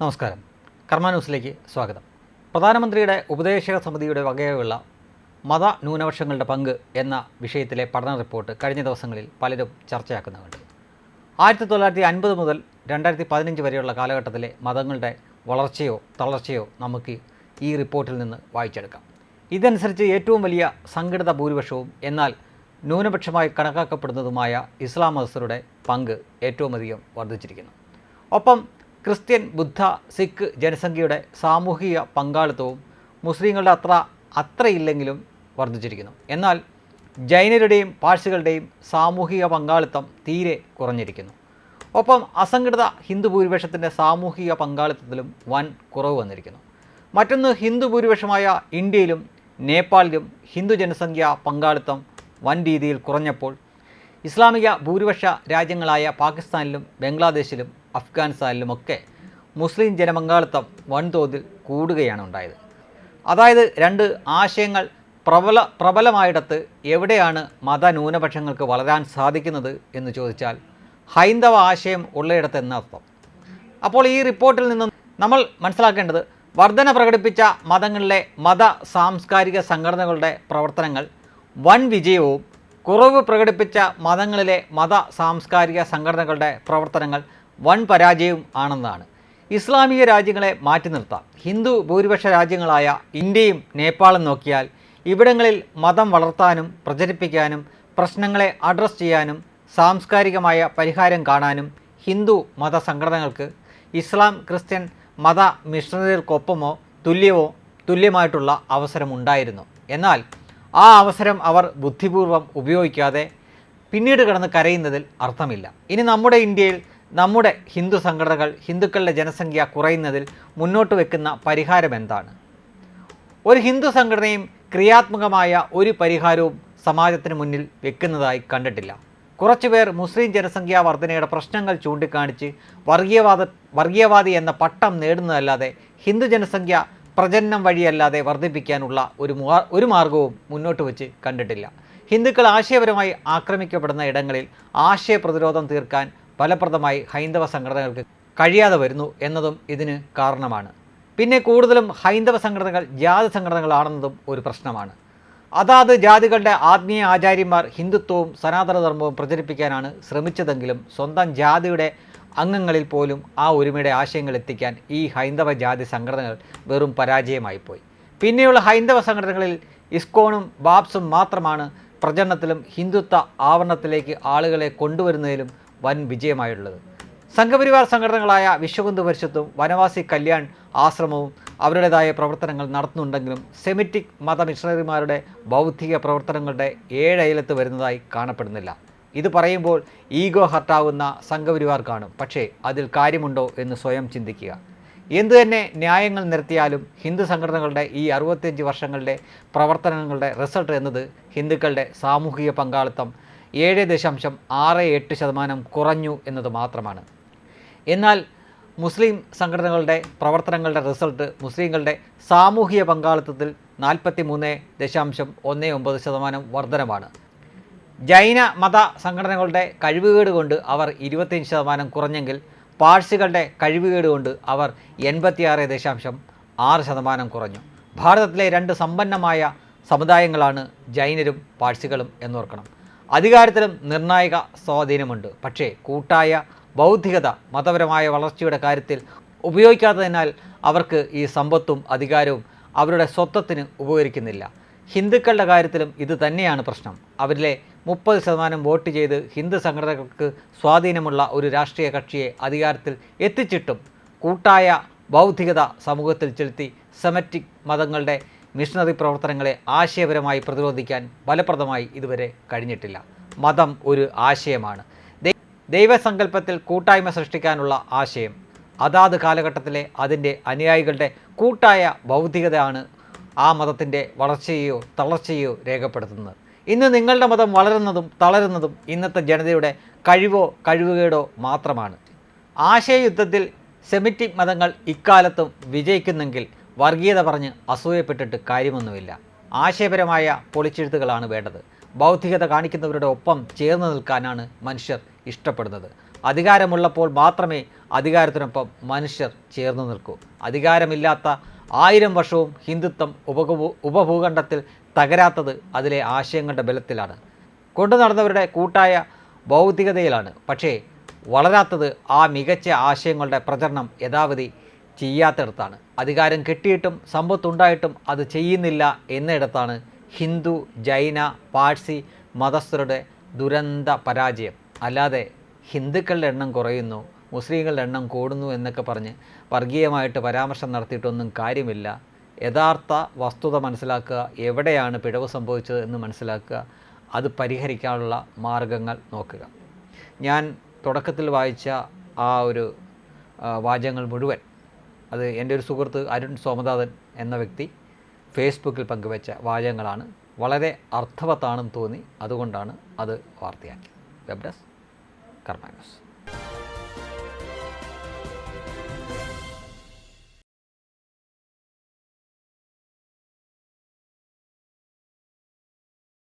നമസ്കാരം. കർമ്മ ന്യൂസിലേക്ക് സ്വാഗതം. പ്രധാനമന്ത്രിയുടെ ഉപദേശക സമിതിയുടെ വകയുള്ള മത ന്യൂനപക്ഷങ്ങളുടെ പങ്ക് എന്ന വിഷയത്തിലെ പഠന റിപ്പോർട്ട് കഴിഞ്ഞ ദിവസങ്ങളിൽ പലരും ചർച്ചയാക്കുന്നുണ്ട്. ആയിരത്തി തൊള്ളായിരത്തി അൻപത് മുതൽ രണ്ടായിരത്തി പതിനഞ്ച് വരെയുള്ള കാലഘട്ടത്തിലെ മതങ്ങളുടെ വളർച്ചയോ തളർച്ചയോ നമുക്ക് ഈ റിപ്പോർട്ടിൽ നിന്ന് വായിച്ചെടുക്കാം. ഇതനുസരിച്ച് ഏറ്റവും വലിയ സംഘടിത ഭൂരിപക്ഷവും എന്നാൽ ന്യൂനപക്ഷമായി കണക്കാക്കപ്പെടുന്നതുമായ ഇസ്ലാം മതസ്ഥരുടെ പങ്ക് ഏറ്റവും അധികം വർദ്ധിച്ചിരിക്കുന്നു. ഒപ്പം ക്രിസ്ത്യൻ ബുദ്ധ സിഖ് ജനസംഖ്യയുടെ സാമൂഹിക പങ്കാളിത്തവും മുസ്ലിങ്ങളുടെ അത്ര അത്രയില്ലെങ്കിലും വർദ്ധിച്ചിരിക്കുന്നു. എന്നാൽ ജൈനരുടെയും പാഴ്സികളുടെയും സാമൂഹിക പങ്കാളിത്തം തീരെ കുറഞ്ഞിരിക്കുന്നു. ഒപ്പം അസംഘടിത ഹിന്ദു ഭൂരിപക്ഷത്തിന്റെ സാമൂഹിക പങ്കാളിത്തത്തിലും വൻ കുറവ് വന്നിരിക്കുന്നു. മറ്റൊന്ന് ഹിന്ദു ഭൂരിപക്ഷമായ ഇന്ത്യയിലും നേപ്പാളിലും ഹിന്ദു ജനസംഖ്യ പങ്കാളിത്തം വൻ രീതിയിൽ കുറഞ്ഞപ്പോൾ ഇസ്ലാമിക ഭൂരിപക്ഷ രാജ്യങ്ങളായ പാകിസ്ഥാനിലും ബംഗ്ലാദേശിലും അഫ്ഗാനിസ്ഥാനിലുമൊക്കെ മുസ്ലിം ജനപങ്കാളിത്തം വൻതോതിൽ കൂടുകയാണ് ഉണ്ടായത്. അതായത് രണ്ട് ആശയങ്ങൾ പ്രബല പ്രബലമായിടത്ത് എവിടെയാണ് മതന്യൂനപക്ഷങ്ങൾക്ക് വളരാൻ സാധിക്കുന്നത് എന്ന് ചോദിച്ചാൽ ഹൈന്ദവ ആശയം ഉള്ളയിടത്ത് എന്നർത്ഥം അപ്പോൾ ഈ റിപ്പോർട്ടിൽ നിന്നും നമ്മൾ മനസ്സിലാക്കേണ്ടത് വർധന പ്രകടിപ്പിച്ച മതങ്ങളിലെ മത സാംസ്കാരിക സംഘടനകളുടെ പ്രവർത്തനങ്ങൾ വൻ വിജയവും കുറവ് പ്രകടിപ്പിച്ച മതങ്ങളിലെ മത സാംസ്കാരിക സംഘടനകളുടെ പ്രവർത്തനങ്ങൾ വൻ പരാജയവും ആണെന്നാണ്. ഇസ്ലാമിക രാജ്യങ്ങളെ മാറ്റി നിർത്താം. ഹിന്ദു ഭൂരിപക്ഷ രാജ്യങ്ങളായ ഇന്ത്യയും നേപ്പാളും നോക്കിയാൽ ഇവിടങ്ങളിൽ മതം വളർത്താനും പ്രചരിപ്പിക്കാനും പ്രശ്നങ്ങളെ അഡ്രസ് ചെയ്യാനും സാംസ്കാരികമായ പരിഹാരം കാണാനും ഹിന്ദു മത സംഘടനകൾക്ക് ഇസ്ലാം ക്രിസ്ത്യൻ മത മിഷണറികൾക്കൊപ്പമോ തുല്യമോ തുല്യമായിട്ടുള്ള അവസരമുണ്ടായിരുന്നു. എന്നാൽ ആ അവസരം അവർ ബുദ്ധിപൂർവം ഉപയോഗിക്കാതെ പിന്നീട് കിടന്ന് കരയുന്നതിൽ അർത്ഥമില്ല. ഇനി നമ്മുടെ ഇന്ത്യയിൽ നമ്മുടെ ഹിന്ദു സംഘടനകൾ ഹിന്ദുക്കളുടെ ജനസംഖ്യ കുറയുന്നതിൽ മുന്നോട്ട് വെക്കുന്ന പരിഹാരം എന്താണ്? ഒരു ഹിന്ദു സംഘടനയും ക്രിയാത്മകമായ ഒരു പരിഹാരവും സമാജത്തിന് മുന്നിൽ വെക്കുന്നതായി കണ്ടിട്ടില്ല. കുറച്ചുപേർ മുസ്ലിം ജനസംഖ്യാ വർധനയുടെ പ്രശ്നങ്ങൾ ചൂണ്ടിക്കാണിച്ച് വർഗീയവാദ വർഗീയവാദി എന്ന പട്ടം നേടുന്നതല്ലാതെ ഹിന്ദു ജനസംഖ്യ പ്രജനനം വഴിയല്ലാതെ വർദ്ധിപ്പിക്കാനുള്ള ഒരു ഒരു മാർഗവും മുന്നോട്ട് വെച്ച് കണ്ടിട്ടില്ല. ഹിന്ദുക്കൾ ആശയപരമായി ആക്രമിക്കപ്പെടുന്ന ഇടങ്ങളിൽ ആശയ പ്രതിരോധം തീർക്കാൻ ഫലപ്രദമായി ഹൈന്ദവ സംഘടനകൾക്ക് കഴിയാതെ വരുന്നു എന്നതും ഇതിന് കാരണമാണ്. പിന്നെ കൂടുതലും ഹൈന്ദവ സംഘടനകൾ ജാതി സംഘടനകളാണെന്നതും ഒരു പ്രശ്നമാണ്. അതാത് ജാതികളുടെ ആത്മീയ ആചാര്യന്മാർ ഹിന്ദുത്വവും സനാതനധർമ്മവും പ്രചരിപ്പിക്കാനാണ് ശ്രമിച്ചതെങ്കിലും സ്വന്തം ജാതിയുടെ അംഗങ്ങളിൽ പോലും ആ ഒരുമയുടെ ആശയങ്ങൾ എത്തിക്കാൻ ഈ ഹൈന്ദവ ജാതി സംഘടനകൾ വെറും പരാജയമായിപ്പോയി പിന്നെയുള്ള ഹൈന്ദവ സംഘടനകളിൽ ഇസ്കോണും ബാബ്സും മാത്രമാണ് പ്രചരണത്തിലും ഹിന്ദുത്വ ആവരണത്തിലേക്ക് ആളുകളെ കൊണ്ടുവരുന്നതിലും വൻ വിജയമായുള്ളത്. സംഘപരിവാർ സംഘടനകളായ വിശ്വബന്ധു പരിഷത്തും വനവാസി കല്യാൺ ആശ്രമവും അവരുടേതായ പ്രവർത്തനങ്ങൾ നടത്തുന്നുണ്ടെങ്കിലും സെമിറ്റിക് മത മിഷണറിമാരുടെ ബൗദ്ധിക പ്രവർത്തനങ്ങളുടെ ഏഴയലത്ത് വരുന്നതായി കാണപ്പെടുന്നില്ല. ഇത് പറയുമ്പോൾ ഈഗോ ഹർട്ടാവുന്ന സംഘപരിവാർ കാണും. പക്ഷേ അതിൽ കാര്യമുണ്ടോ എന്ന് സ്വയം ചിന്തിക്കുക. എന്തു തന്നെ ന്യായങ്ങൾ നിർത്തിയാലും ഹിന്ദു സംഘടനകളുടെ ഈ അറുപത്തിയഞ്ച് വർഷങ്ങളുടെ പ്രവർത്തനങ്ങളുടെ റിസൾട്ട് എന്നത് ഹിന്ദുക്കളുടെ സാമൂഹിക പങ്കാളിത്തം ഏഴ് ദശാംശം ആറ് എട്ട് ശതമാനം കുറഞ്ഞു എന്നത് മാത്രമാണ്. എന്നാൽ മുസ്ലിം സംഘടനകളുടെ പ്രവർത്തനങ്ങളുടെ റിസൾട്ട് മുസ്ലിങ്ങളുടെ സാമൂഹിക പങ്കാളിത്തത്തിൽ നാൽപ്പത്തി മൂന്ന് ദശാംശം ഒന്ന് ഒമ്പത് ശതമാനം വർധനമാണ്. ജൈന മത സംഘടനകളുടെ കഴിവുകേട് കൊണ്ട് അവർ ഇരുപത്തിയഞ്ച് ശതമാനം കുറഞ്ഞെങ്കിൽ പാഴ്സികളുടെ കഴിവുകേട് കൊണ്ട് അവർ എൺപത്തിയാറ് ദശാംശം ആറ് ശതമാനം കുറഞ്ഞു. ഭാരതത്തിലെ രണ്ട് സമ്പന്നമായ സമുദായങ്ങളാണ് ജൈനരും പാഴ്സികളും എന്നോർക്കണം. അധികാരത്തിലും നിർണായക സ്വാധീനമുണ്ട്. പക്ഷേ കൂട്ടായ ബൗദ്ധികത മതപരമായ വളർച്ചയുടെ കാര്യത്തിൽ ഉപയോഗിക്കാത്തതിനാൽ അവർക്ക് ഈ സമ്പത്തും അധികാരവും അവരുടെ സ്വത്വത്തിന് ഉപകരിക്കുന്നില്ല. ഹിന്ദുക്കളുടെ കാര്യത്തിലും ഇത് തന്നെയാണ് പ്രശ്നം. അവരിലെ മുപ്പത് ശതമാനം വോട്ട് ചെയ്ത് ഹിന്ദു സംഘടനകൾക്ക് സ്വാധീനമുള്ള ഒരു രാഷ്ട്രീയ കക്ഷിയെ അധികാരത്തിൽ എത്തിച്ചിട്ടും കൂട്ടായ ബൗദ്ധികത സമൂഹത്തിൽ ചെലുത്തി സെമറ്റിക് മതങ്ങളുടെ മിഷണറി പ്രവർത്തനങ്ങളെ ആശയപരമായി പ്രതിരോധിക്കാൻ ഫലപ്രദമായി ഇതുവരെ കഴിഞ്ഞിട്ടില്ല. മതം ഒരു ആശയമാണ്. ദൈവസങ്കല്പത്തിൽ കൂട്ടായ്മ സൃഷ്ടിക്കാനുള്ള ആശയം. അതാത് കാലഘട്ടത്തിലെ അതിന്റെ അനുയായികളുടെ കൂട്ടായ ബൗദ്ധികതയാണ് ആ മതത്തിന്റെ വളർച്ചയെയോ തളർച്ചയോ രേഖപ്പെടുത്തുന്നത്. ഇന്ന് നിങ്ങളുടെ മതം വളരുന്നതും തളരുന്നതും ഇന്നത്തെ ജനതയുടെ കഴിവോ കഴിവുകേടോ മാത്രമാണ്. ആശയയുദ്ധത്തിൽ സെമിറ്റിക് മതങ്ങൾ ഇക്കാലത്തും വിജയിക്കുന്നെങ്കിൽ വർഗീയത പറഞ്ഞ് അസൂയപ്പെട്ടിട്ട് കാര്യമൊന്നുമില്ല. ആശയപരമായ പൊളിച്ചെഴുത്തുകളാണ് വേണ്ടത്. ബൗദ്ധികത കാണിക്കുന്നവരുടെ ഒപ്പം ചേർന്ന് നിൽക്കാനാണ് മനുഷ്യർ ഇഷ്ടപ്പെടുന്നത്. അധികാരമുള്ളപ്പോൾ മാത്രമേ അധികാരത്തിനൊപ്പം മനുഷ്യർ ചേർന്ന് നിൽക്കൂ. അധികാരമില്ലാത്ത ആയിരം വർഷവും ഹിന്ദുത്വം ഉപഭൂ ഉപഭൂഖണ്ഡത്തിൽ തകരാത്തത് അതിലെ ആശയങ്ങളുടെ ബലത്തിലാണ്. കൊണ്ടു നടന്നവരുടെ കൂട്ടായ ഭൗതികതയിലാണ് പക്ഷേ വളരാത്തത് ആ മികച്ച ആശയങ്ങളുടെ പ്രചരണം യഥാവധി ചെയ്യാത്തിടത്താണ്. അധികാരം കിട്ടിയിട്ടും സമ്പത്തുണ്ടായിട്ടും അത് ചെയ്യുന്നില്ല എന്നിടത്താണ് ഹിന്ദു ജൈന പാഴ്സി മതസ്ഥരുടെ ദുരന്ത പരാജയം. അല്ലാതെ ഹിന്ദുക്കളുടെ എണ്ണം കുറയുന്നു. മുസ്ലിങ്ങളുടെ എണ്ണം കൂടുന്നു എന്നൊക്കെ പറഞ്ഞ് വർഗീയമായിട്ട് പരാമർശം നടത്തിയിട്ടൊന്നും കാര്യമില്ല. യഥാർത്ഥ വസ്തുത മനസ്സിലാക്കുക എവിടെയാണ് പിഴവ് സംഭവിച്ചത് എന്ന് മനസ്സിലാക്കുക അത് പരിഹരിക്കാനുള്ള മാർഗങ്ങൾ നോക്കുക. ഞാൻ തുടക്കത്തിൽ വായിച്ച ആ ഒരു വാചകങ്ങൾ മുഴുവൻ അത് എന്റെ ഒരു സുഹൃത്ത് അരുൺ സോമനാഥൻ എന്ന വ്യക്തി ഫേസ്ബുക്കിൽ പങ്കുവെച്ച വാചകങ്ങളാണ്. വളരെ അർത്ഥവത്താണെന്ന് തോന്നി. അതുകൊണ്ടാണ് അത് വാർത്തയാക്കിയത്. Web desk news